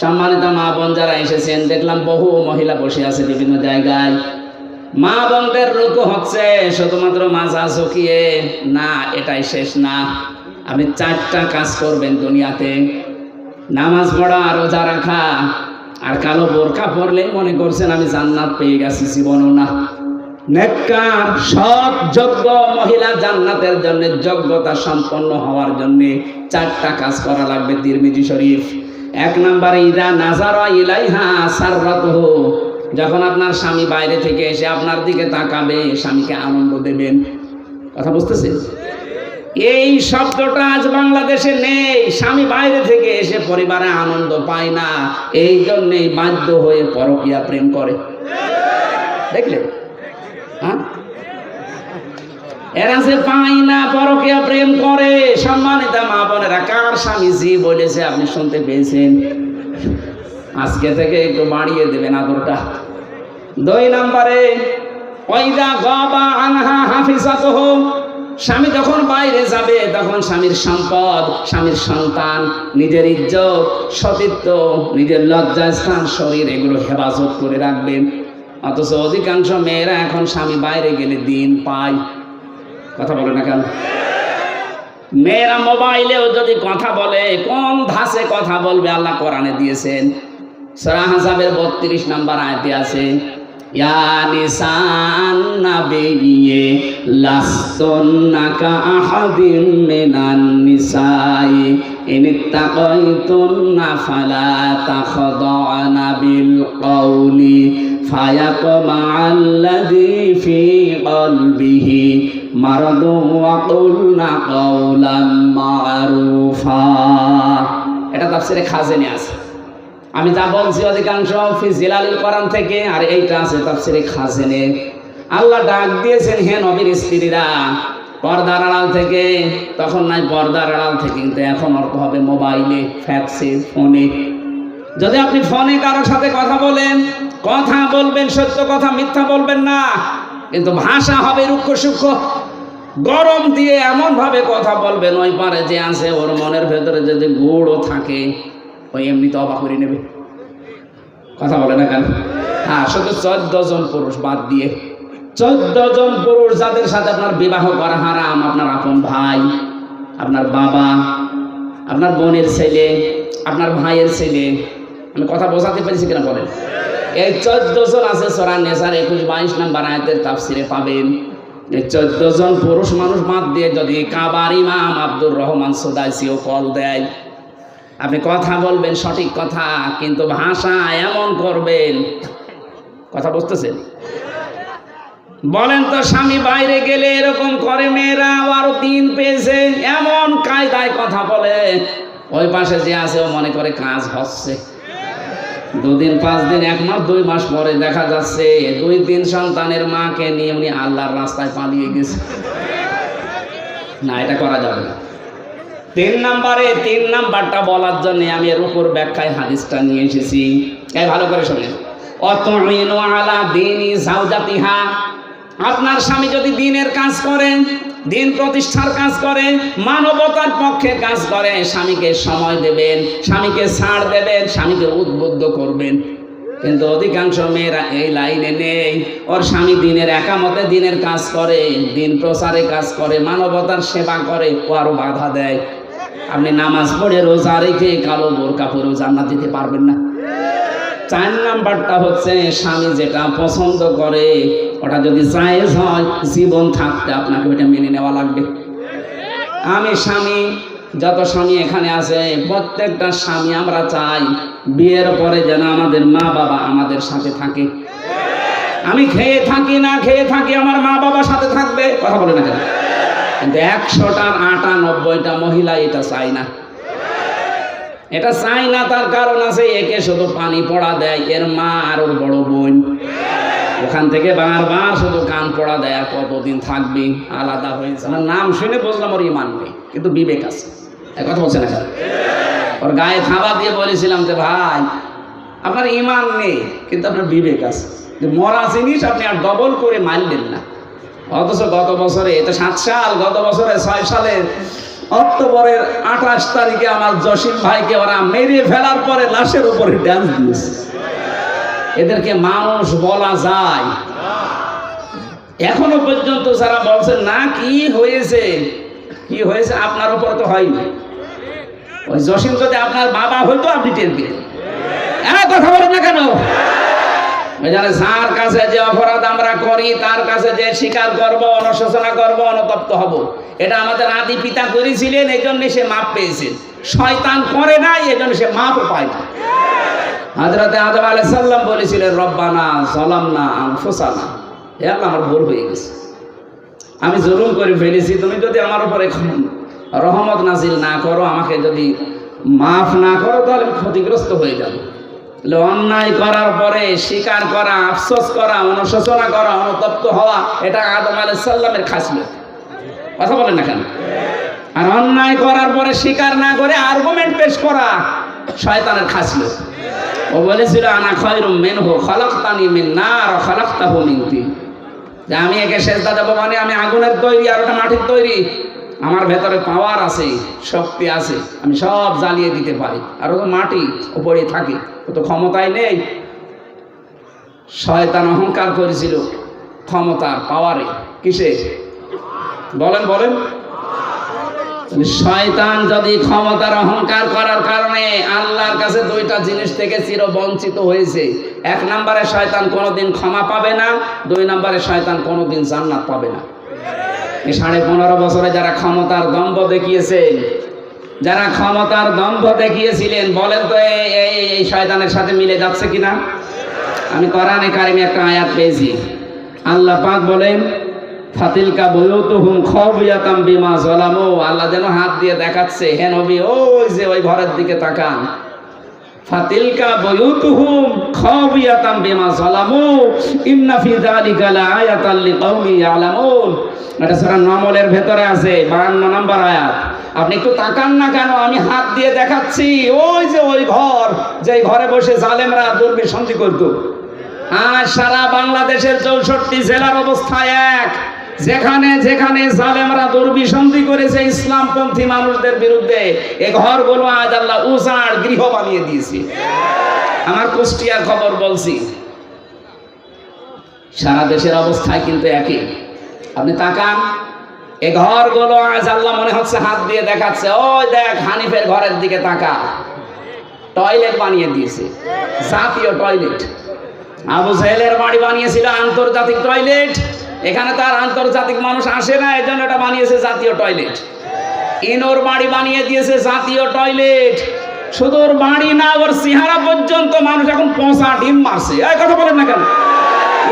সম্মানিত মা বোন যারা এসেছেন, দেখলাম বহু মহিলা বসে আছে বিভিন্ন জায়গায়। মা বোনদের রোগ হচ্ছে শুধুমাত্র মাজা ঝুঁকিয়ে না, এটাই শেষ না। আপনি চারটা কাজ করবেন দুনিয়াতে। নামাজ পড়া, রোজা রাখা, আর কালো বোরকা পরলে মনে করছেন আমি জান্নাত পেয়ে গেছি জীবনও না। নেককার, সৎ, যোগ্য মহিলা জান্নাতের জন্য, যোগ্যতা সম্পন্ন হওয়ার জন্য চারটা কাজ করা লাগবে তিরমিজি শরীফ। এক নম্বরে, ইদা নাজার ইলাইহা সাররাতহ যখন আপনার স্বামী বাইরে থেকে এসে আপনার দিকে তাকাবে, স্বামীকে আনন্দ দেবেন। কথা বুঝতেছেন এই শব্দটা আজ বাংলাদেশে নেই। স্বামী বাইরে থেকে এসে পরিবারে আনন্দ পায় না। এই জন্যেই বাধ্য হয়ে পরকিয়া প্রেম করে। দেখলে? হ্যাঁ? এরা যে পায় না, পরকিয়া প্রেম করে, সম্মানিত মা বোনেরা কার স্বামী? বলেছে, আপনি শুনতে পেয়েছেন। আজকে থেকে একটু বাড়িয়ে দেবেন আদরটা। দুই নম্বরে ওইদা গবা আনহা হাফিজাত স্বামী যখন বাইরে যাবে, তখন স্বামীর সম্পদ, স্বামীর সন্তান, নিজের ইজ্জত, সতীত্ব, নিজের লজ্জাস্থান শরীর, এগুলো হেফাজত করে রাখবেন। অথচ অধিকাংশ মেয়েরা এখন স্বামী বাইরে গেলে দিন পায়। কথা বলে না কেন? মেয়েরা মোবাইলেও যদি কথা বলে, কোন ধাসে কথা বলবে আল্লাহ কোরআনে দিয়েছেন? সরাহ হাসাবের বত্রিশ নাম্বার আয়তে আছে এটা তাফসিরে খাজেনে আছে। আমি যা বলছি অধিকাংশ ফিজিলালিল কোরআন থেকে, আর এইটা আছে তাফসিরে খাজেনে। আল্লাহ ডাক দিয়েছেন, হে নবীর স্ত্রীরা, পর্দার আড়াল থেকে, তখন নাই পর্দার আড়াল থেকে, কিন্তু এখন অর্থ হবে মোবাইলে, ফ্যাক্সে, ফোনে। যদি আপনি ফোনে কারোর সাথে কথা বলেন, কথা বলবেন, সত্য কথা, মিথ্যা বলবেন না, কিন্তু ভাষা হবে রুক্ষ সূক্ষ্ম গরম দিয়ে এমন ভাবে কথা বলবেন, ওই পারে যে আছে, ওর মনের ভেতরে যদি গুড়ও থাকে ওই এমনি তো অবাক করে নেবে। কথা বলে না কেন? হ্যাঁ শুধু চোদ্দ জন পুরুষ বাদ দিয়ে। চোদ্দ জন পুরুষ যাদের সাথে আপনার বিবাহ করা হারাম, আপনার আপন ভাই, আপনার বাবা, আপনার বোনের ছেলে, আপনার ভাইয়ের ছেলে, আমি কথা বোঝাতে পেরেছি কিনা বলেন? এই চোদ্দ জন আছে সরা নেশার একুশ, বাইশ নাম্বার আয়তের তাফসিরে পাবেন। এই চোদ্দ জন পুরুষ মানুষ বাদ দিয়ে যদি কাবার ইমাম আব্দুর রহমান সুদাইসিও কল দেয় আপনি কথা বলবেন সঠিক কথা, কিন্তু ভাষা এমন করবেন। কথা বুঝতেছেন? বলেন তো, স্বামী বাইরে গেলে এরকম করে মেয়েরা, আরও দিন পেয়েছে, এমন কায়দায় কথা বলে। ওই পাশে যে আছে, ও মনে করে কাজ হচ্ছে। দুদিন, পাঁচ দিন, এক মাস, দুই মাস পরে দেখা যাচ্ছে, দুই তিন সন্তানের মাকে নিয়ে উনি আল্লাহর রাস্তায় পালিয়ে গেছে। না, এটা করা যাবে না। তিন নাম্বারে, তিন নাম্বারটা বলার জন্য আমি এর উপর ব্যাখ্যায় হাদিসটা নিয়ে এসেছি। এই ভালো করে শোনেন। অতমিনু আলা দিনই জাউজাতিহা আপনার স্বামী যদি দিনের কাজ করে, দিন প্রতিষ্ঠার কাজ করে, মানবতার পক্ষে কাজ করে, স্বামীকে সময় দেবেন, স্বামীকে ছাড় দেবেন, স্বামীকে উদ্বুদ্ধ করবেন। কিন্তু অধিকাংশ মেয়েরা এই লাইনে নেই। ওর স্বামী দিনের একামতে দিনের কাজ করে, দিন প্রচারে কাজ করে, মানবতার সেবা করে, ও আরও বাধা দেয়। আপনি নামাজ পড়ে রোজা রেখে কালো বোরকা পরেও জান্নাত দিতে পারবেন না। চার নাম্বারটা হচ্ছে স্বামী যেটা পছন্দ করে, ওটা যদি জায়েজ হয়, জীবন থাকতে আপনাকে ওইটা মেনে নেওয়া লাগবে। আমি স্বামী, যত স্বামী এখানে আছে, প্রত্যেকটা স্বামী আমরা চাই বিয়ের পরে যেন আমাদের মা বাবা আমাদের সাথে থাকে। আমি খেয়ে থাকি, না খেয়ে থাকি, আমার মা বাবার সাথে থাকবে, কথা বলে না কেন? কিন্তু একশোটার আটানব্বইটা মহিলা এটা চায় না। এটা চাই না, তার কারণ আছে একে শুধু পানি পড়া দেয়, এর মা আর ওর বড় বোন। ওখান থেকে বারবার শুধু কান পড়া দেয়, আর কতদিন থাকবি? আলাদা হয়েছে আমার নাম শুনে বুঝলাম ওর ইমান নেই, কিন্তু বিবেক আছে। এক কথা বলছে না স্যার ওর গায়ে থাবা দিয়ে বলেছিলাম যে, ভাই, আপনার ইমান নেই, কিন্তু আপনার বিবেক আছে। যে মরা জিনিস আপনি আর ডবল করে মারলেন না। অথচ গত বছরে এটা সাত সাল, গত বছরে ছয় সালে অক্টোবরের আঠাশ তারিখে আমার জসিম ভাইকে ওরা মেরে ফেলার পরে লাশের উপরে ড্যান্স দিয়েছে। এদেরকে মানুষ বলা যায়। এখনও পর্যন্ত যারা বলছেন না, কি হয়েছে? কি হয়েছে? আপনার উপর তো হয়নি। ওই জসিম যদি আপনার বাবা হইতো, আপনি টের পেতেন। হ্যাঁ কথা বলেন না কেন? ওই যার কাছে যে অপরাধ আমরা করি, তার কাছে যে স্বীকার করব, অনুশোচনা করব, অনুতপ্ত হব। এটা আমাদের আদি পিতা করেছিলেন এই জন্য সে মাপ পেয়েছেন শয়তান করে নাই এই জন্য সে মাপও পায় না। হাজরাতে আদম আলাইহিস সালাম বলেছিলেন, রব্বানা জালামনা আনফুসানা। হে আল্লাহ, আমার ভুল হয়ে গেছে। আমি জুলুম করে ফেলেছি, তুমি যদি আমার উপরে রহমত নাজিল না করো, আমাকে যদি মাফ না করো, তাহলে আমি ক্ষতিগ্রস্ত হয়ে যাব। অন্যায় করার পরে স্বীকার করা, আফসোস করা, অনুশোচনা করা, অনুতপ্ত হওয়া, এটা আদম আলাইহিস সাল্লামের খাসিয়ত। কথা বলেন না কেন? আর অন্যায় করার পরে স্বীকার না করে আর্গুমেন্ট পেশ করা শয়তানের খাসিয়ত। ও বলেছিল, আনা খয়রুম মিনহু, খলাকতানি মিন নার খলাকতাহু মিন তিন। যে আমি একে সেজদা দেবো মানে আমি আগুনের তৈরি আর ওটা মাটির তৈরি। আমার ভেতরে পাওয়ার আছে, শক্তি আছে, আমি সব জ্বালিয়ে দিতে পারি। আর ও তো মাটি উপরে থাকে, ও তো ক্ষমতায় নেই। শয়তান অহংকার করেছিল ক্ষমতার পাওয়ারে কিসে? বলেন বলেন। শয়তান যদি ক্ষমতার অহংকার করার কারণে আল্লাহর কাছে দুইটা জিনিস থেকে চির বঞ্চিত হয়েছে, এক নম্বরে শয়তান কোনোদিন ক্ষমা পাবে না, দুই নম্বরে শয়তান কোনোদিন জান্নাত পাবে না। সাড়ে পনেরো বছরে যারা ক্ষমতার দম্ভ দেখিয়েছেন, যারা ক্ষমতার দম্ভ দেখিয়েছিলেন, বলেন তো এই- শয়তানের সাথে মিলে যাচ্ছে কিনা? আমি কোরআনে কারিমে একটা আয়াত পেয়েছি। আল্লাহ পাক বলেন, ফাতিলকা বুয়ুতুহুম খাবিয়াতাম বিমা যালামু। আল্লাহ যেন হাত দিয়ে দেখাচ্ছে, হে নবী, ওই যে ওই ঘরের দিকে তাকান। ফাতিলকা বুয়ুতুহুম খাবিয়াতাম বিমা যালামু। ইন্না ফি যালিকা লাআয়াতান লিকাউমি ইয়ালামুন। এটা সূরা নমলের ভেতরে আছে 52 নম্বর আয়াত। আপনি একটু তাকান না কেন, আমি হাত দিয়ে দেখাচ্ছি। ওই যে ওই ঘর, যেই ঘরে বসে জালেমরা দুর্বিসন্ধি করতো। আজ সারা বাংলাদেশের চৌষট্টি জেলার অবস্থা এক। যেখানে যেখানে জালেমরা দুর্বিসন্ধি করেছে ইসলামপন্থী মানুষদের বিরুদ্ধে, এ ঘরগুলো আজ আল্লাহ উজাড় গৃহ বানিয়ে দিয়েছে। আমার কুষ্টিয়ার খবর বলছি, সারা দেশের অবস্থায় কিন্তু একই। আপনি তাকান, এ ঘরগুলো আজ আল্লাহ মনে হচ্ছে হাত দিয়ে দেখাচ্ছে। ওই দেখ, হানিফের ঘরের দিকে তাকা। টয়লেট বানিয়ে দিয়েছে, জাতীয় টয়লেট। আবু সাহেলের বাড়ি বানিয়েছিল আন্তর্জাতিক টয়লেট। এখানে তার আন্তর্জাতিক মানুষ আসে না, এজন্য এটা বানিয়েছে জাতীয় টয়লেট। ইনোর বাড়ি বানিয়ে দিয়েছে জাতীয় টয়লেট। শুধু ওর বাড়ি না, ওর চেহারা পর্যন্ত মানুষ এখন পচা ডিম মারছে। এই কথা বলেন না কেন?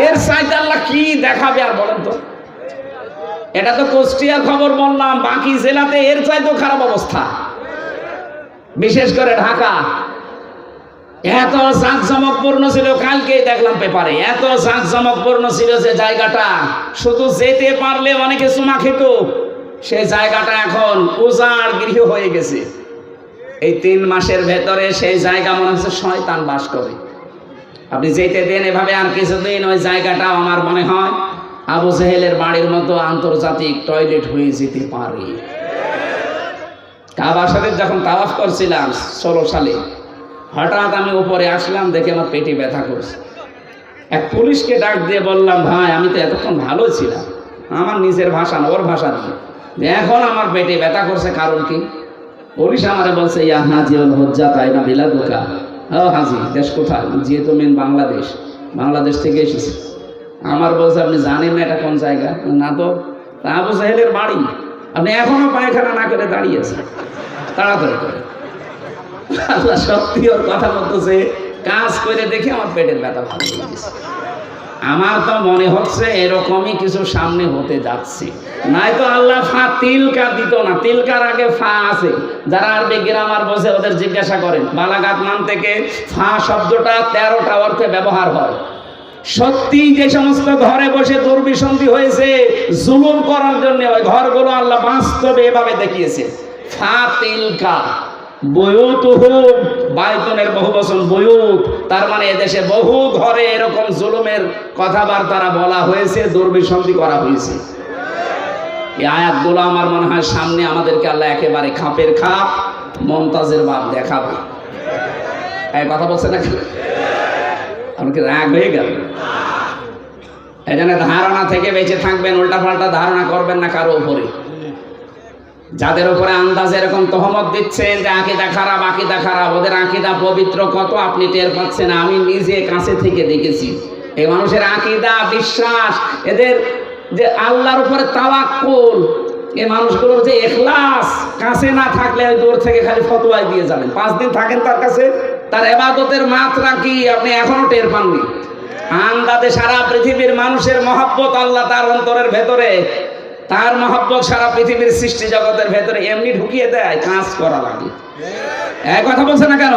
এর সাইতে আল্লাহ কি দেখাবে আর বলেন তো? এটা তো কুষ্টিয়ার খবর বললাম, বাকি জেলাতে এর চাইতেও খারাপ অবস্থা। বিশেষ করে ঢাকা। এত জাঁকজমকপূর্ণ ছিল, কালকেই দেখলাম পেপারে। এত জাঁকজমকপূর্ণ ছিল যে জায়গাটা। শুধু যেতে পারলে অনেকে চুমা খেত। সেই জায়গাটা এখন উজাড় গৃহ হয়ে গেছে। এই তিন মাসের ভেতরে সেই জায়গা মনে হচ্ছে শয়তান বাস করে। আপনি যেতে দেন, এভাবে আর কিছুদিন ওই জায়গাটা আমার মনে হয়, আবু জেহেলের বাড়ির মতো আন্তর্জাতিক টয়লেট হয়ে যেতে পারে। কাবা শরীফ যখন তাওয়াফ করছিলাম, ষোলো সালে হঠাৎ আমি উপরে আসলাম, দেখে আমার পেটে ব্যথা করছে। এক পুলিশকে ডাক দিয়ে বললাম, ভাই, আমি তো এতক্ষণ ভালো ছিলাম। আমার নিজের ভাষা না, ওর ভাষা দিয়ে এখন আমার পেটে ব্যথা করছে, কারণ কি? পুলিশ আমারে বলছে, ইয়া হাজি ওল হজ্জা তাই না বিলা দোকা ও হাজি, দেশ কোথায়? যেহেতু মেন বাংলাদেশ। বাংলাদেশ থেকে এসেছে। আমার বলছে, আপনি জানেন না এটা কোন জায়গা? না তো। তা আবু সাহেলের বাড়ি। আপনি এখনও পায়খানা না করে দাঁড়িয়ে আছেন। তাড়াতাড়ি করে আল্লাহ সত্যি ওর কথা বলতেছে, কাজ করে দেখে আমার পেটের ব্যথা ভালো হয়ে গেছে। আমার তো মনে হচ্ছে এরকমই কিছু সামনে হতে যাচ্ছে। নাই তো আল্লাহ ফা তিলকা দিত না, তিলকার আগে ফা আছে। যারা আরবি গ্রামার বসে ওদের জিজ্ঞাসা করেন বালাগাত মান থেকে ফা শব্দটা তেরোটা অর্থে ব্যবহার হয়। সত্যি যে সমস্ত ঘরে বসে দুর্বিসন্ধি হয়েছে, জুলুম করার জন্য ওই ঘরগুলো আল্লাহ বাস্তবে এভাবে দেখিয়েছে। ফা তিলকা। বয়ুতুহুম বায়তনের বহু বচন বয়ুত। তার মানে এদেশে বহু ঘরে এরকম জুলুমের কথাবার্তারা বলা হয়েছে, দুর্বিসন্ধি করা হয়েছে। এই আয়াতগুলো আমার মনে হয় সামনে আমাদেরকে আল্লাহ একেবারে খাপের খাপ, মমতাজের বাপ দেখাবে। এই কথা বলছে না আমাকে রাগ হয়ে গেল? এই ধারণা থেকে বেঁচে থাকবেন, উল্টাপাল্টা ধারণা করবেন না কারও উপরে। যাদের উপরে আন্দাজ এরকম তহমত দিচ্ছেন যে আকিদা খারাপ আকিদা খারাপ, ওদের আকিদা পবিত্র কত আপনি টের পাচ্ছেন? আমি নিজে কাছে থেকে দেখেছি। এই মানুষের আকিদা, বিশ্বাস, এদের যে আল্লাহর উপরে তাওয়াক্কুল, এই মানুষগুলোর যে এখলাস, কাছে না থাকলে দূর থেকে খালি ফতোয়াই দিয়ে যাবেন। পাঁচ দিন থাকেন তার কাছে, তার এবাদতের মাত্রা কি আপনি এখনও টের পাননি? আন্দাজে সারা পৃথিবীর মানুষের মহাব্বত আল্লাহ তার অন্তরের ভেতরে। তার মহাব্বত সারা পৃথিবীর সৃষ্টি জগতের ভেতরে এমনি ঢুকিয়ে দেয়, কাজ করা লাগে। এক কথা বলছে না কেন?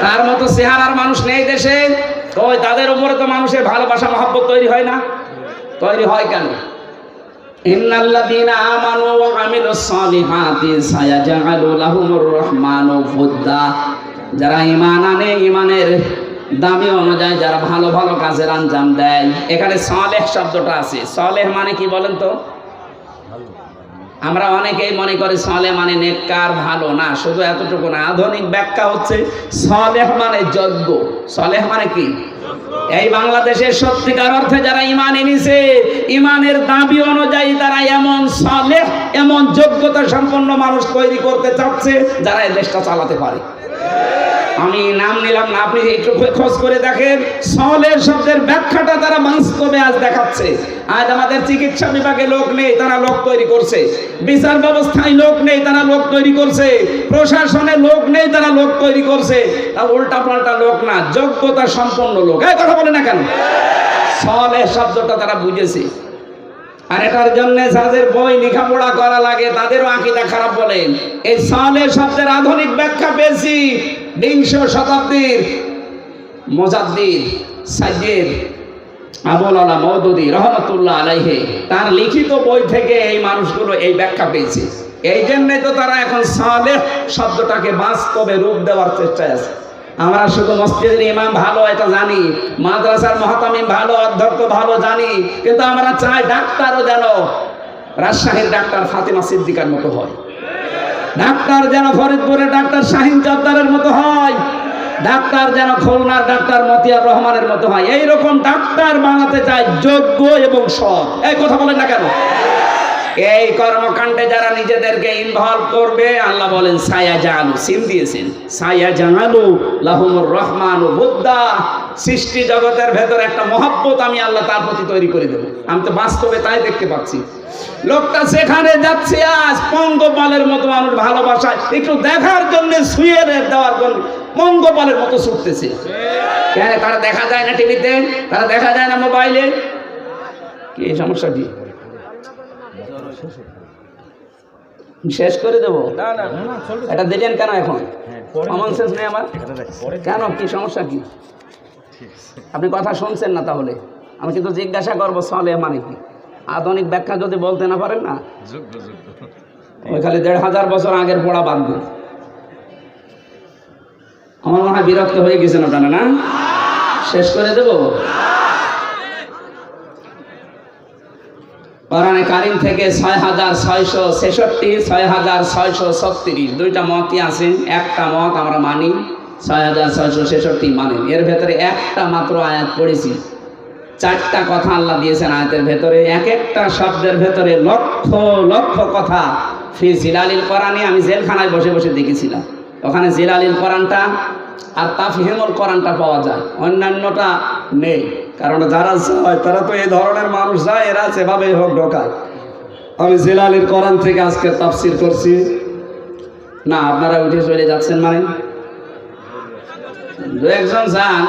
তার মতো চেহারার মানুষ নেই দেশে। ওই তাদের উপরে তো মানুষের ভালোবাসা, মহাব্বত তৈরি হয় না। তৈরি হয় কেন? যারা ঈমান আনে, ঈমানের দামি অনুযায়ী যারা ভালো ভালো কাজের আঞ্জাম দেয়। এখানে সালেহ শব্দটা আছে। সালেহ মানে কি বলেন তো? আমরা অনেকেই মনে করি সলে মানে নেককার ভালো না, শুধু এতটুকু না। আধুনিক ব্যাখ্যা হচ্ছে সলেহ মানে যজ্ঞ সলেহ মানে কি? এই বাংলাদেশের সত্যিকার অর্থে যারা ইমান এনেছে ইমানের দাবি অনুযায়ী তারা এমন সলেহ এমন যোগ্যতা সম্পন্ন মানুষ তৈরি করতে চাচ্ছে যারা এই দেশটা চালাতে পারে। আমি নাম নিলাম না, আপনি একটু খোঁজ করে দেখেন। সহলের শব্দের ব্যাখ্যাটা তারা বাস্তবে আজ দেখাচ্ছে। আজ আমাদের চিকিৎসা বিভাগে লোক নেই, তারা লোক তৈরি করছে। বিচার ব্যবস্থায় লোক নেই, তারা লোক তৈরি করছে। প্রশাসনে লোক নেই, তারা লোক তৈরি করছে। তা উল্টা পাল্টা লোক না, যোগ্যতা সম্পন্ন লোক। এই কথা বলে না কেন? সহলের শব্দটা তারা বুঝেছে। আর এটার জন্য যাদের বই লেখাপড়া করা লাগে, তাদেরও আকিদা খারাপ বলেন। এই সালে শব্দের আধুনিক ব্যাখ্যা পেয়েছি। বিংশ শতাব্দীর মোজাদ্দিদ সাইয়েদ আবুল আলা মৌদুদি রহমতুল্লাহ আলাইহে, তার লিখিত বই থেকে এই মানুষগুলো এই ব্যাখ্যা পেয়েছে। এই জন্যে তো তারা এখন সালে শব্দটাকে বাস্তবে রূপ দেওয়ার চেষ্টায় আছে। আমরা শুধু মসজিদের ইমাম ভালো, এটা জানি। মাদ্রাসার মহাতামিম ভালো, অধ্যক্ষ ভালো, জানি। কিন্তু আমরা চাই ডাক্তারও যেন রাজশাহীর ডাক্তার ফাতিমা সিদ্দিকার মতো হয়। ডাক্তার যেন ফরিদপুরের ডাক্তার শাহিন চদ্দারের মতো হয়, ডাক্তার যেন খুলনার ডাক্তার মতিয়ার রহমানের মতো হয়। এইরকম ডাক্তার বানাতে চায় যোগ্য এবং সৎ। এই কথা বলেন না কেন? এই কর্মকাণ্ডে যারা নিজেদেরকে ইনভলভ করবে, আল্লাহ বলেন সায়া জানু সিম দিয়েছেন। সায়া জানালু লাহুমুর রহমান বুদ্ধা সৃষ্টি জগতের ভেতর একটা মহাব্বত আমি আল্লাহ তার প্রতি তৈরি করে দেবো। আমি তো বাস্তবে তাই দেখতে পাচ্ছি। লোকটা সেখানে যাচ্ছে, আজ পঙ্গপালের মতো মানুষ ভালোবাসায়, একটু দেখার জন্য শুয়ে দেওয়ার জন্য পঙ্গপালের মতো ছুটতেছে। তারা দেখা যায় না টিভিতে? তারা দেখা যায় না মোবাইলে? কি সমস্যা কি? শেষ করে দেবো? এটা দিলেন কেন এখন? কমন সেন্স নেই আমার? কেন? কি সমস্যা কি? আপনি কথা শুনছেন না তাহলে। আমি কিন্তু জিজ্ঞাসা করব সলে মানে কি? আধুনিক ব্যাখ্যা যদি বলতে না পারেন না? ওই খালি দেড় হাজার বছর আগের পড়া বাদ দিন আমার মনে হয় বিরক্ত হয়ে গেছেন আপনারা না? শেষ করে দেবো? কোরআনে কারিম থেকে ছয় হাজার ছয়শো ছেষট্টি, ছয় হাজার ছয়শো ছত্রিশ। দুইটা মতই আছে, একটা মত আমরা মানি, ছয় হাজার ছয়শো ছেষট্টি মানি। এর ভেতরে একটা মাত্র আয়াত পড়েছি। চারটা কথা আল্লাহ দিয়েছেন আয়াতের ভেতরে। এক একটা শব্দের ভেতরে লক্ষ লক্ষ কথা। ফি জিলালিল কোরআনে আমি জেলখানায় বসে বসে দেখেছিলাম। ওখানে জিলালিল কোরআনটা আর তাফহিমুল কোরআনটা পাওয়া যায়। অন্যান্যটা নেই। কারণ যারা যায় তারা তো এই ধরনের মানুষ যায়, এরা সেভাবেই হোক ঢোকায়। আমি জিলালির কোরআন থেকে আজকে তাফসির করছি। না, আপনারা উঠে চলে যাচ্ছেন মানে? দু একজন যান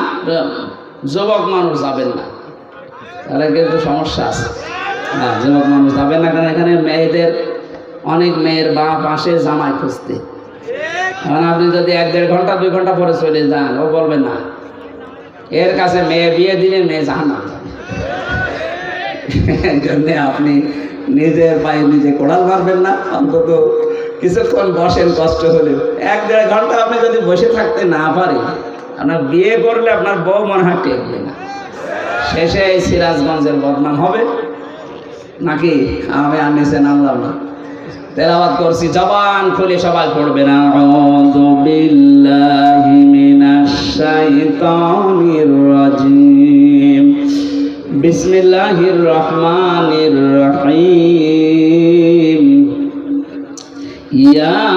যুবক মানুষ যাবেন না। তাহলে কিন্তু সমস্যা আছে। হ্যাঁ যুবক মানুষ যাবেন না, কারণ এখানে মেয়েদের, অনেক মেয়ের বা পাশে জামাই খুঁজতে। কারণ আপনি যদি এক দেড় ঘণ্টা, দুই ঘণ্টা পরে চলে যান, ও বলবেন না। এর কাছে মেয়ে বিয়ে দিলে মেয়ে জাহান জন্যে আপনি নিজের পায়ে নিজে কোড়াল মারবেন না, অন্তত কিছুক্ষণ বসেন, কষ্ট হলেও। এক দেড় ঘণ্টা আপনি যদি বসে থাকতে না পারেন, আপনার বিয়ে করলে আপনার বউ মনে হয় টেকবে না। শেষে এই সিরাজগঞ্জের বদনাম হবে। নাকি আমি আর নিচে নামলাম না। তেলাওয়াত করছি, জবান খুলে সবাই পড়বে না। আউযু বিল্লাহি মিনাশ রাজিম। বিসমিল্লাহির রহমানির রহিম। ইয়া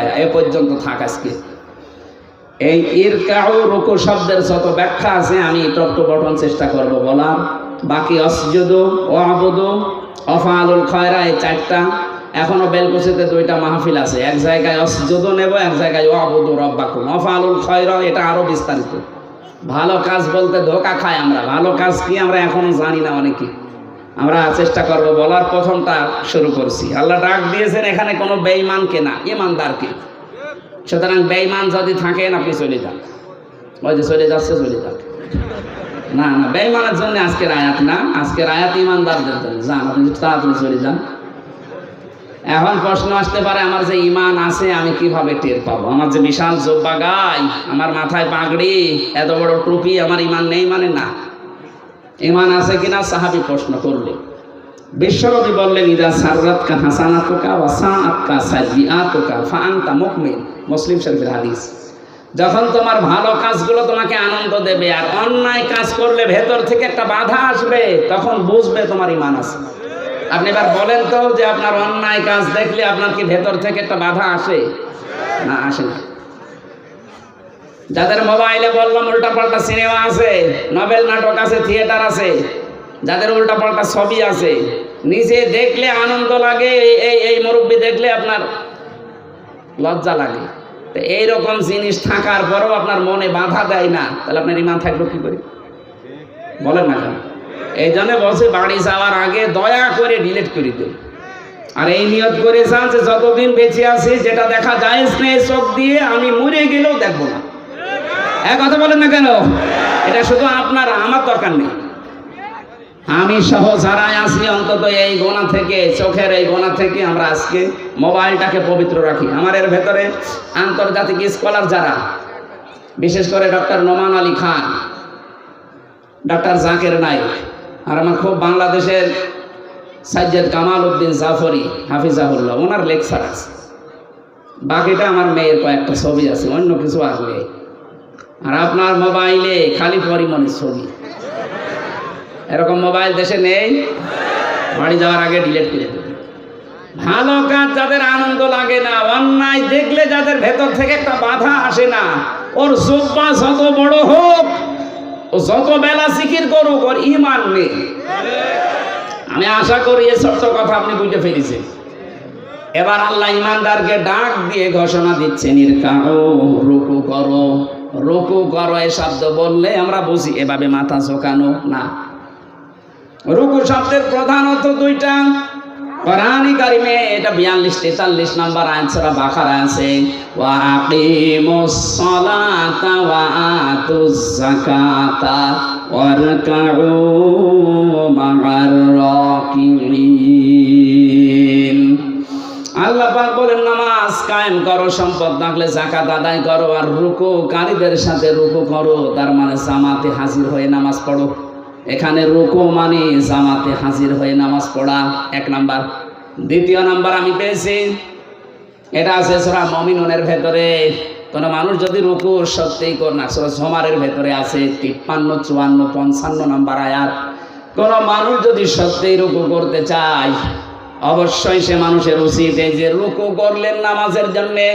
আয়া, এ পর্যন্ত থাক আজকে। এই ইরকাউ রুকু শব্দের যত ব্যাখ্যা আছে, আমি টপ বটন চেষ্টা করব বলা বাকি অসজুদু ও আবুদু অফালুল খয়রা, এই চারটা। এখনও বেলকুচিতে দুইটা মাহফিল আছে। এক জায়গায় অসজুদু নেব, এক জায়গায় ও আবুদু রব্বাকুম। অফালুল খয়রা, এটা আরও বিস্তারিত। ভালো কাজ বলতে ধোকা খাই আমরা। ভালো কাজ কি আমরা এখনও জানি না অনেকে। আমরা চেষ্টা করব বলার। প্রথমটা শুরু করছি। আল্লাহ ডাক দিয়েছেন, এখানে কোনো বেঈমানকে না ইমানদারকে সুতরাং বেঈমান যদি থাকেন, আপনি চলে যান। ওই যে চলে যাচ্ছে, চলে যান না না, বেঈমানের জন্য আজকের আয়াত না। আজকের আয়াত ইমানদারদের জন্য। যান, আপনি তাড়াতাড়ি চলে যান। এখন প্রশ্ন আসতে পারে, আমার যে ইমান আছে, আমি কীভাবে টের পাবো? আমার যে বিশাল জোব্বা গাই, আমার মাথায় পাগড়ি, এত বড় টুপি, আমার ইমান নেই মানে না। ইমান আছে কিনা, সাহাবি প্রশ্ন করলে বিশ্বনবী বললেন, ইদা সাররাত কা হাসানাতুকা ওয়া সাআতকা সাইয়্যাতুকা ফা আনতা মুমিন। মুসলিম শরীফের হাদিস। যখন তোমার ভালো কাজগুলো তোমাকে আনন্দ দেবে আর অন্যায় কাজ করলে ভেতর থেকে একটা বাধা আসবে, তখন বুঝবে তোমার ইমান আছে। আপনি এবার বলেন তো যে আপনার অন্যায় কাজ দেখলে আপনার কি ভেতর থেকে একটা বাধা আসে? না আসে না। যাদের মোবাইলে বললাম উল্টা পাল্টা সিনেমা আছে নভেল নাটক আছে, থিয়েটার আছে যাদের উল্টা পাল্টা ছবি আছে, নিজে দেখলে আনন্দ লাগে, এই- এই মুরব্বী দেখলে আপনার লজ্জা লাগে। তো এইরকম জিনিস থাকার পরেও আপনার মনে বাধা দেয় না। তাহলে আপনার ইমান থাকল কি করে? বলেন না কেন? এই জন্য বলছে, বাড়ি যাওয়ার আগে দয়া করে ডিলিট করে দিন আর এই নিয়ত করে যান যে যতদিন বেঁচে আছি, যেটা দেখা যায় স্নেহ চোখ দিয়ে আমি মরে গেলেও দেখব না। এক কথা বলেন না কেন? এটা শুধু আপনার, আমার দরকার নেই। আমি সহ যারাই আছি অন্তত এই গোনা থেকে, চোখের এই গোনা থেকে আমরা আজকে মোবাইলটাকে পবিত্র রাখি। আমার এর ভেতরে আন্তর্জাতিক স্কলার যারা, বিশেষ করে ডক্টর নোমান আলী খান, ডক্টর জাকের নাইক আর আমার খুব বাংলাদেশের সাজ্জাদ কামাল উদ্দিন জাফরি, হাফিজাহুল্লাহ, ওনার লেকচার আছে। বাকিটা আমার মেয়ের কয়েকটা ছবি আছে, অন্য কিছু নেই আর আপনার মোবাইলে খালি পরিমণের ছবি। এরকম মোবাইল দেশে নেই। বাড়ি যাওয়ার আগে ডিলিট করে ভালো কাজ যাদের আনন্দ লাগে না, অন্যায় দেখলে যাদের ভেতর থেকে একটা বাধা আসে না, ওর জোব্বা যত বড় হোক, ও যত বেলা সিকির করুক, ওর ইমান নেই। আমি আশা করি এই ছোট্ট কথা আপনি বুঝতে পেরেছেন এবার আল্লাহ ইমানদারকে ডাক দিয়ে ঘোষণা দিচ্ছেন ইরকাও রুকু করো রুকু করো, এ শব্দ বললে আমরা বুঝি, এভাবে মাথা ঝোকানো না। রুকু শব্দের প্রধানত দুইটা। কোরআনি কারিমে এটা বিয়াল্লিশ, তেতাল্লিশ নাম্বার আয়াত, সূরা বাকারা আছে। আল্লাহ পাক বলেন, নামাজ কায়েম করো, সম্পদ থাকলে জাকাত আদায় করো, আর রুকু কারীদের সাথে রুকু করো, তার মানে জামাতে হাজির হয়ে নামাজ পড়ো। এখানে রুকু মানে জামাতে হাজির হয়ে নামাজ পড়া, এক নাম্বার। দ্বিতীয় নাম্বার আমি পেয়েছি, এটা আছে সোরা মমিনুনের ভেতরে। কোনো মানুষ যদি রুকু সত্যিই কর না, সোরা জমারের ভেতরে আছে তিপ্পান্ন, চুয়ান্ন, পঞ্চান্ন নাম্বার আয়াত। কোনো মানুষ যদি সত্যিই রুকু করতে চায়, অবশ্যই সে মানুষের উচিত এই যে রুকু করলেন নামাজের জন্যে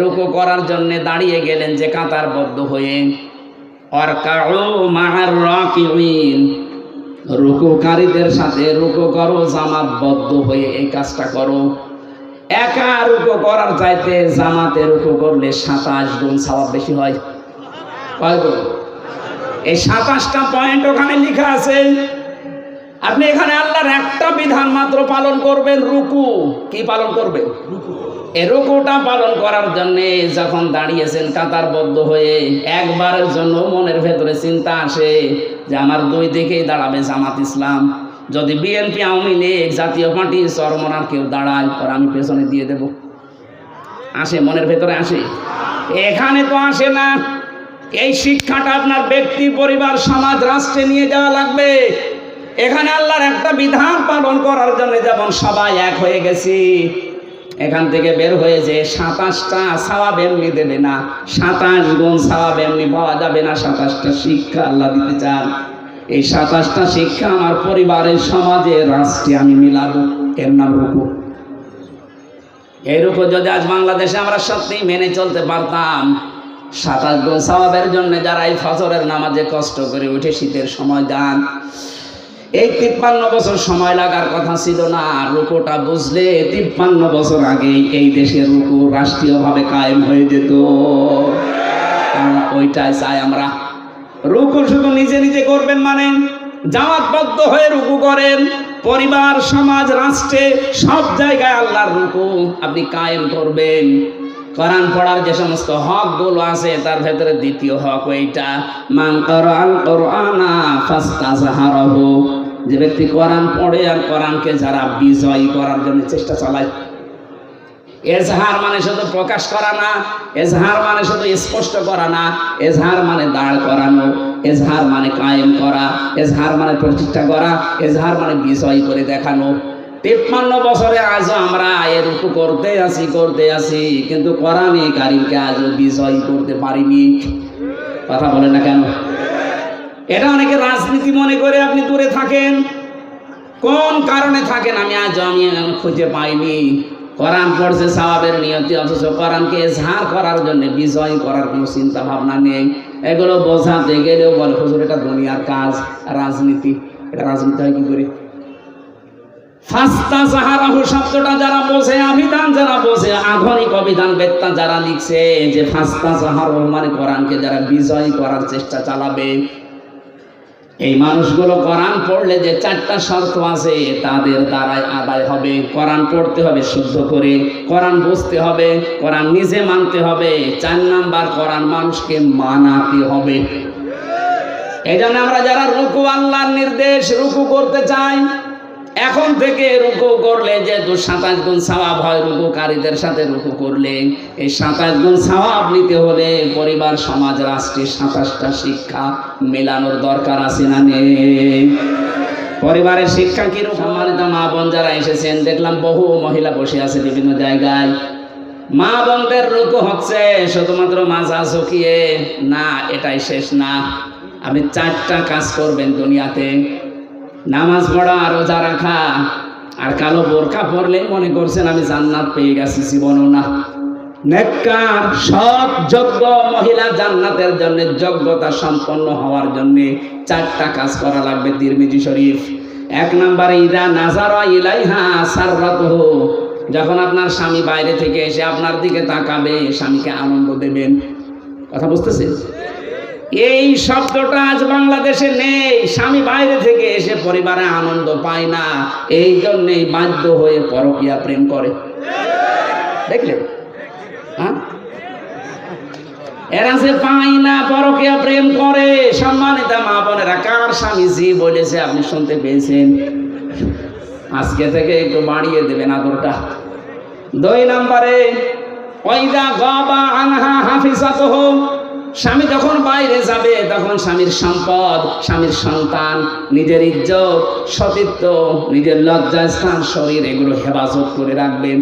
রুকু করার জন্যে দাঁড়িয়ে গেলেন যে কাতারবদ্ধ হয়ে। রুকুকারীদের সাথে রুকু করো, জামাতবদ্ধ হয়ে এই কাজটা করো। একা রুকু করার চাইতে জামাতে রুকু করলে সাতাশ গুণ সবাব বেশি হয়। এই সাতাশটা পয়েন্ট ওখানে লেখা আছে আপনি এখানে আল্লাহর একটা বিধান মাত্র পালন করবেন রুকু। কি পালন করবেন? এ রুকুটা পালন করার জন্যে যখন দাঁড়িয়েছেন কাতারবদ্ধ হয়ে একবারের জন্য মনের ভেতরে চিন্তা আসে যে আমার দুই দিকেই দাঁড়াবে জামাত ইসলাম। যদি বিএনপি আওয়ামী লীগ জাতীয় পার্টি চরমনার কেউ দাঁড়ায় পর আমি পেছনে দিয়ে দেব। আসে মনের ভেতরে আসে। এখানে তো আসে না। এই শিক্ষাটা আপনার ব্যক্তি পরিবার সমাজ রাষ্ট্রে নিয়ে যাওয়া লাগবে। এখানে আল্লাহর একটা বিধান পালন করার জন্য যেমন সবাই এক হয়ে গেছি, এখান থেকে বের হয়ে যে সাতাশটা সাওয়াব এমনি দেবে না, সাতাশ গুণ সাওয়াব এমনি পাওয়া যাবে না, সাতাশটা শিক্ষা আল্লাহ দিতে চান। এই সাতাশটা শিক্ষা আমার পরিবারের সমাজে, রাষ্ট্রে আমি মিলাবো, এর নাম রুকু। এইরকম যদি আজ বাংলাদেশে আমরা সত্যি মেনে চলতে পারতাম, সাতাশ গুণ সওয়াবের জন্য যারা এই ফজরের নামাজে কষ্ট করে উঠে শীতের সময় যান এই তিপ্পান্ন বছর সময় লাগার কথা ছিল না। রুকোটা বুঝলে তিপ্পান্ন বছর আগে এই দেশের রুকু রাষ্ট্রীয়ভাবে কায়েম হয়ে যেত। ওইটাই চাই আমরা। রুকু শুধু নিজে নিজে করবেন মানে জামাতবদ্ধ হয়ে রুকু করেন। পরিবার, সমাজ, রাষ্ট্রে, সব জায়গায় আল্লাহর রুকু আপনি কায়েম করবেন। কোরআন পড়ার যে সমস্ত হকগুলো আছে, তার ভেতরে দ্বিতীয় হক ওইটা। মান করাল কোরআনা ফাস্তাজহারহু। যে ব্যক্তি কোরআন পড়ে আর কোরআনকে যারা বিজয়ী করার জন্য চেষ্টা চালায়, এজহার মানে শুধু প্রকাশ করা না, এজহার মানে শুধু স্পষ্ট করা না, এজহার মানে দাঁড় করানো, এজহার মানে কায়েম করা, এজহার মানে প্রতিষ্ঠা করা, এজহার মানে বিজয় করে দেখানো। তিপ্পান্ন বছরে আজও আমরা এর রূপ করতে আসি করতে আসি কিন্তু কোরআনে কারিমকে আজও বিজয় করতে পারিনি। কথা বলে না কেন? এটা অনেকে রাজনীতি মনে করে আপনি দূরে থাকেন। কোন কারণে থাকেন? আমি আজ আমি খুঁজে পাইনি। কোরআন পড়ছে সাহাবের নিয়তি, অথচ কোরআনকে এজহার করার জন্য, বিজয় করার কোনো চিন্তা ভাবনা নেই। এগুলো বোঝাতে গেলেও বলে, হুজুর, এটা দুনিয়ার কাজ, রাজনীতি। এটা রাজনীতি হয় কি করে? ফাস্তা সাহারাহু শব্দটা যারা বোঝে অভিধান যারা বোঝে, আধুনিক অভিধান বেত্তা যারা লিখছে, যে ফাস্তা সাহারাহু মানে কোরআনকে যারা বিজয় করার চেষ্টা চালাবে এই মানুষগুলো কোরআন পড়লে যে চারটা শর্ত আছে, তাদের দ্বারাই আদায় হবে। কোরআন পড়তে হবে শুদ্ধ করে, কোরআন বুঝতে হবে, কোরআন নিজে মানতে হবে। চার নাম্বার, কোরআন মানুষকে মানাতে হবে। এই আমরা যারা রুকু আল্লাহর নির্দেশ, রুকু করতে চাই এখন থেকে রুকু করলে যেহেতু সাতাশ গুণ সওয়াব হয়, রুকুকারীদের সাথে রুকু করলে এই সাতাশ গুণ সওয়াব নিতে হলে পরিবার, সমাজ রাষ্ট্রের সাতাশটা শিক্ষা মেলানোর দরকার আছে না পরিবারের শিক্ষা কীরকম সম্মানিত মা বোন যারা এসেছেন, দেখলাম বহু মহিলা বসে আছে বিভিন্ন জায়গায়। মা বোনদের রুকু হচ্ছে শুধুমাত্র মাজা ঝুঁকিয়ে। না, এটাই শেষ না। আপনি চারটা কাজ করবেন দুনিয়াতে। নামাজ পড়া, রোজা রাখা, আর কালো বোরকা পরলে মনে করছেন আমি জান্নাত পেয়ে গেছি জীবনও না। সৎ, যোগ্য মহিলা জান্নাতের জন্য, যোগ্যতা সম্পন্ন হওয়ার চারটা কাজ করা লাগবে তিরমিজি শরীফ। এক নম্বরে, ইদা নাজারা ইলাইহা যখন আপনার স্বামী বাইরে থেকে এসে আপনার দিকে তাকাবে, স্বামীকে আনন্দ দেবেন। কথা বুঝতেছেন? এই শব্দটা আজ বাংলাদেশে নেই। স্বামী বাইরে থেকে এসে পরিবারে আনন্দ পায় না। এই জন্যেই বাধ্য হয়ে পরকিয়া প্রেম করে। দেখলে? হ্যাঁ? এরা যে পায় না, পরকিয়া প্রেম করে। সম্মানিত মা বোনেরা, কার স্বামী জি বলেছে আপনি শুনতে পেয়েছেন? আজকে থেকে একটু বাড়িয়ে দেবেন আদরটা। দুই নম্বরে ওইদা গবা আনহা হাফিজাত হোক স্বামী যখন বাইরে যাবে, তখন স্বামীর সম্পদ, স্বামীর সন্তান, নিজের ইজ্জত, সতীত্ব, নিজের লজ্জাস্থান শরীর, এগুলো হেফাজত করে রাখবেন।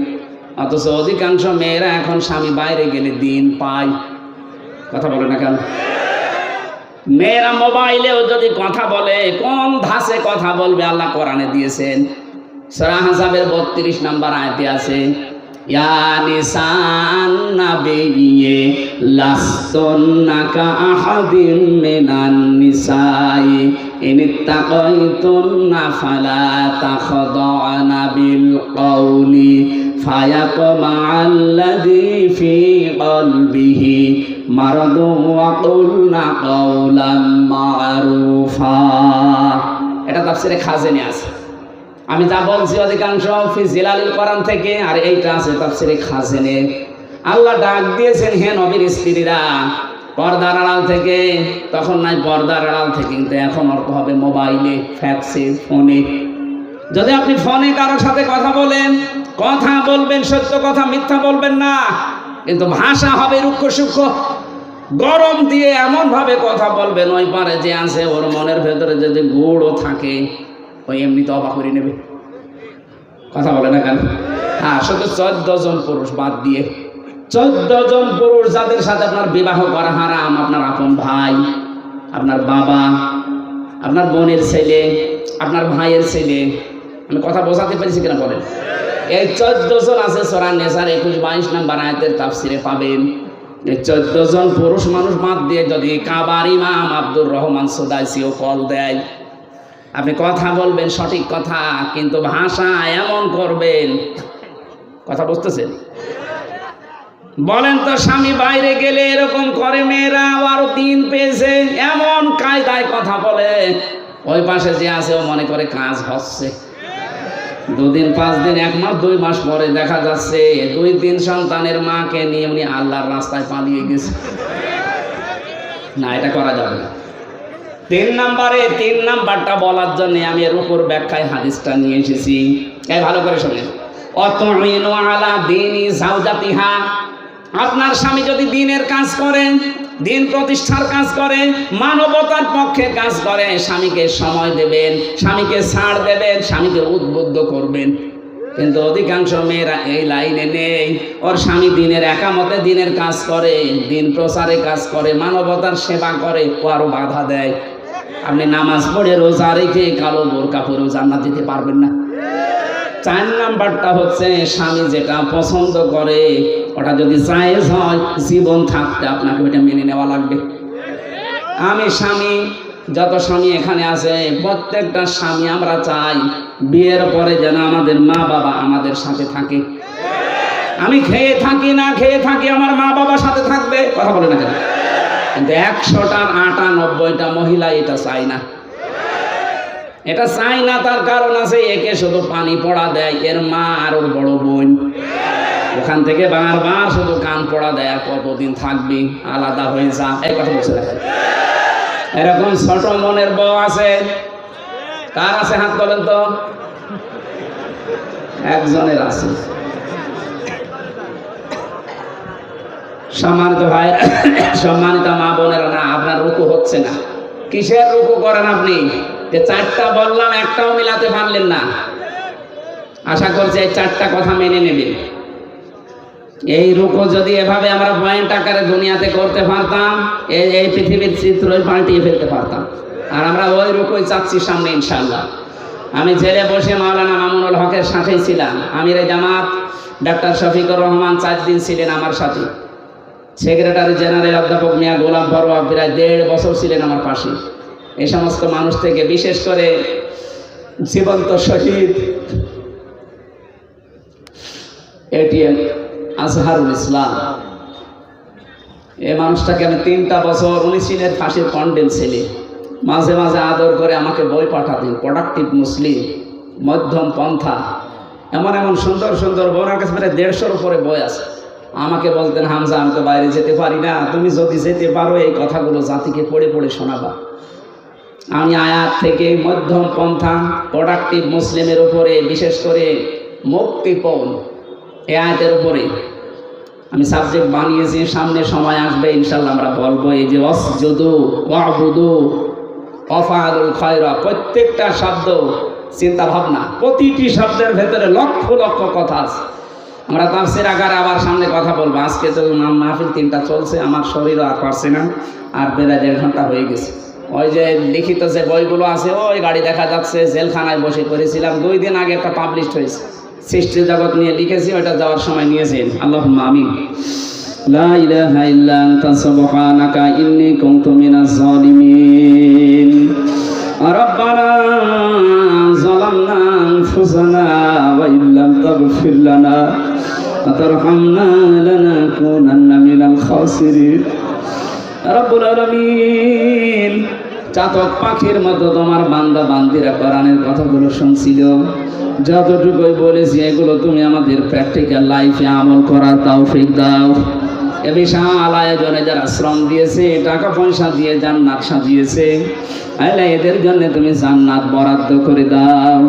অথচ অধিকাংশ মেয়েরা এখন স্বামী বাইরে গেলে দিন পায়। কথা বলে না কেন? মেয়েরা মোবাইলেও যদি কথা বলে, কোন ধাসে কথা বলবে, আল্লাহ কোরআনে দিয়েছেন। সরা হাসাবের বত্রিশ নাম্বার আয়তে আছে ইয়া নিসান নাবিয়্যে লাস্তুন্নাকা এটা তাফসিরে খাজেনে আছে। আমি যা বলছি অধিকাংশ ফিজিলালিল কোরআন থেকে, আর এইটা আছে তাফসিরে খাজেনে। আল্লাহ ডাক দিয়েছেন, হে নবীর স্ত্রীরা, পর্দার আড়াল থেকে, তখন নাই পর্দার আড়াল থেকে, কিন্তু এখন অর্থ হবে মোবাইলে, ফ্যাক্সে, ফোনে। যদি আপনি ফোনে কারোর সাথে কথা বলেন, কথা বলবেন, সত্য কথা, মিথ্যা বলবেন না, কিন্তু ভাষা হবে রুক্ষ সূক্ষ্ম। গরম দিয়ে এমন ভাবে কথা বলবেন, ওই পারে যে আছে, ওর মনের ভেতরে যদি গুড়ও থাকে ওই এমনি অবাক করে নেবে। কথা বলে না কেন? হ্যাঁ শুধু চোদ্দ জন পুরুষ বাদ দিয়ে। চোদ্দ জন পুরুষ যাদের সাথে আপনার বিবাহ করা হারাম, আপনার আপন ভাই, আপনার বাবা, আপনার বোনের ছেলে, আপনার ভাইয়ের ছেলে, আমি কথা বোঝাতে পেরেছি কিনা বলেন? এই চোদ্দ জন আছে সোরা নেশার একুশ, বাইশ নাম্বার আয়াতের তাফসিরে পাবেন। এই চোদ্দ জন পুরুষ মানুষ বাদ দিয়ে যদি কাবার ইমাম আব্দুর রহমান সুদাইসিও কল দেয় আপনি কথা বলবেন, সঠিক কথা, কিন্তু ভাষা এমন করবেন। কথা বুঝতেছেন? বলেন তো, স্বামী বাইরে গেলে এরকম করে মেয়েরা, আরও দিন পেয়েছে, এমন কায়দায় কথা বলে। ওই পাশে যে আছে, ও মনে করে কাজ হচ্ছে। দুদিন, পাঁচ দিন, এক মাস, দুই মাস পরে দেখা যাচ্ছে, দুই তিন সন্তানের মাকে নিয়ে উনি আল্লাহর রাস্তায় পালিয়ে গেছে। না, এটা করা যাবে না। তিন নাম্বারে, তিন নাম্বারটা বলার জন্য আমি এর উপর ব্যাখ্যায় হাদিসটা নিয়ে এসেছি। এই ভালো করে জাউজাতিহা আপনার স্বামী যদি দিনের কাজ করেন দিন প্রতিষ্ঠার কাজ করে, মানবতার পক্ষে কাজ করে, স্বামীকে সময় দেবেন, স্বামীকে ছাড় দেবেন, স্বামীকে উদ্বুদ্ধ করবেন। কিন্তু অধিকাংশ মেয়েরা এই লাইনে নেই। ওর স্বামী দিনের একামতে দিনের কাজ করে, দিন প্রচারে কাজ করে, মানবতার সেবা করে, ও আরও বাধা দেয়। আপনি নামাজ পড়ে রোজা রেখে কালো বোরকা পরেও জান্নাত দিতে পারবেন না। চার নাম্বারটা হচ্ছে স্বামী যেটা পছন্দ করে, ওটা যদি জায়েজ হয়, জীবন থাকতে আপনাকে ওইটা মেনে নেওয়া লাগবে। আমি স্বামী, যত স্বামী এখানে আছে, প্রত্যেকটা স্বামী আমরা চাই বিয়ের পরে যেন আমাদের মা বাবা আমাদের সাথে থাকে। আমি খেয়ে থাকি, না খেয়ে থাকি, আমার মা বাবার সাথে থাকবে, কথা বলে না কেন? কিন্তু একশোটার আটানব্বইটা মহিলা এটা চাই না। এটা চাই না, তার কারণ আছে একে শুধু পানি পড়া দেয়, এর মা আর ওর বড় বোন। ওখান থেকে বারবার শুধু কান পড়া দেয় কতদিন থাকবি? আলাদা হয়ে যা। এই কথা বলছে এরকম ছোট মনের বউ আছে। কার আছে হাত বলেন তো? একজনের আছে। সম্মানিত ভাই, সম্মানিত মা বোনেরা, না, আপনার রুকু হচ্ছে না। কিসের রুকু করেন আপনি? যে চারটা বললাম, একটাও মিলাতে পারলেন না। আশা করছি এই চারটা কথা মেনে নেবেন। এই রুকু যদি এভাবে আমরা পয়েন্ট আকারে দুনিয়াতে করতে পারতাম, এই এই পৃথিবীর চিত্রই পাল্টিয়ে ফেলতে পারতাম। আর আমরা ওই রুকুই চাচ্ছি সামনে ইনশাল্লাহ আমি জেলে বসে মাওলানা মামুনুল হকের সাথেই ছিলাম। আমির জামাত ডাক্তার শফিকুর রহমান চার দিন ছিলেন আমার সাথে। সেক্রেটারি জেনারেল অধ্যাপক মিয়া গোলাম বড়ুয়া প্রায় দেড় বছর ছিলেন আমার পাশে। এই সমস্ত মানুষ থেকে বিশেষ করে জীবন্ত শহীদ এটিএম আজহারুল ইসলাম। এই মানুষটাকে আমি তিনটা বছর উনি ছিলেন ফাঁসির কন্ডেম ছেলে। মাঝে মাঝে আদর করে আমাকে বই পাঠাতেন প্রোডাক্টিভ মুসলিম, মধ্যম পন্থা। এমন এমন সুন্দর সুন্দর বই, ওনার কাছে প্রায় দেড়শোর উপরে বই আছে। আমাকে বলতেন, হামজা, আমি তো বাইরে যেতে পারি না। তুমি যদি যেতে পারো, এই কথাগুলো জাতিকে পড়ে পড়ে শোনাবা। আমি আয়াত থেকে মধ্যম পন্থা প্রোডাক্টিভ মুসলিমের উপরে, বিশেষ করে মুক্তিপণ, এ আয়াতের উপরে। আমি সাবজেক্ট বানিয়েছি, সামনে সময় আসবে ইনশাল্লাহ আমরা বলব, এই যে অসজুদু ওয়াবুদু অফাদুল খয়রা, প্রত্যেকটা শব্দ চিন্তা ভাবনা প্রতিটি শব্দের ভেতরে লক্ষ লক্ষ কথা আছে। আমরা তাফসির আকারে আবার সামনে কথা বলবো আজকে তো মা- মাহফিল তিনটা চলছে আমার শরীরও আর পারছে না আর বেলা দেড় ঘন্টা হয়ে গেছে ওই যে লিখিত যে বইগুলো আছে ওই গাড়ি দেখা যাচ্ছে জেলখানায় বসে করেছিলাম দুই দিন আগে একটা পাবলিশ হয়েছে সৃষ্টি জগৎ নিয়ে লিখেছি ওইটা যাওয়ার সময় নিয়েছেন আল্লাহ আমিন لا إله إلا أنت سبحانك إني كنت من الظالمين ربنا ظلمنا أنفسنا وإن لم تغفر لنا وترحمنا لنكونن من الخاسرين رب العالمين চাতক পাখির মতো তোমার বান্দা বান্দিরা কোরআনের কথাগুলো শুনছিল যতটুকুই বলেছি এগুলো তুমি আমাদের প্র্যাকটিক্যাল লাইফে আমল করার তৌফিক দাও এ বিশাল আয়োজনে যারা শ্রম দিয়েছে টাকা পয়সা দিয়ে জান্নাত সাজিয়েছে আল্লাহ এদের জন্য তুমি জান্নাত বরাদ্দ করে দাও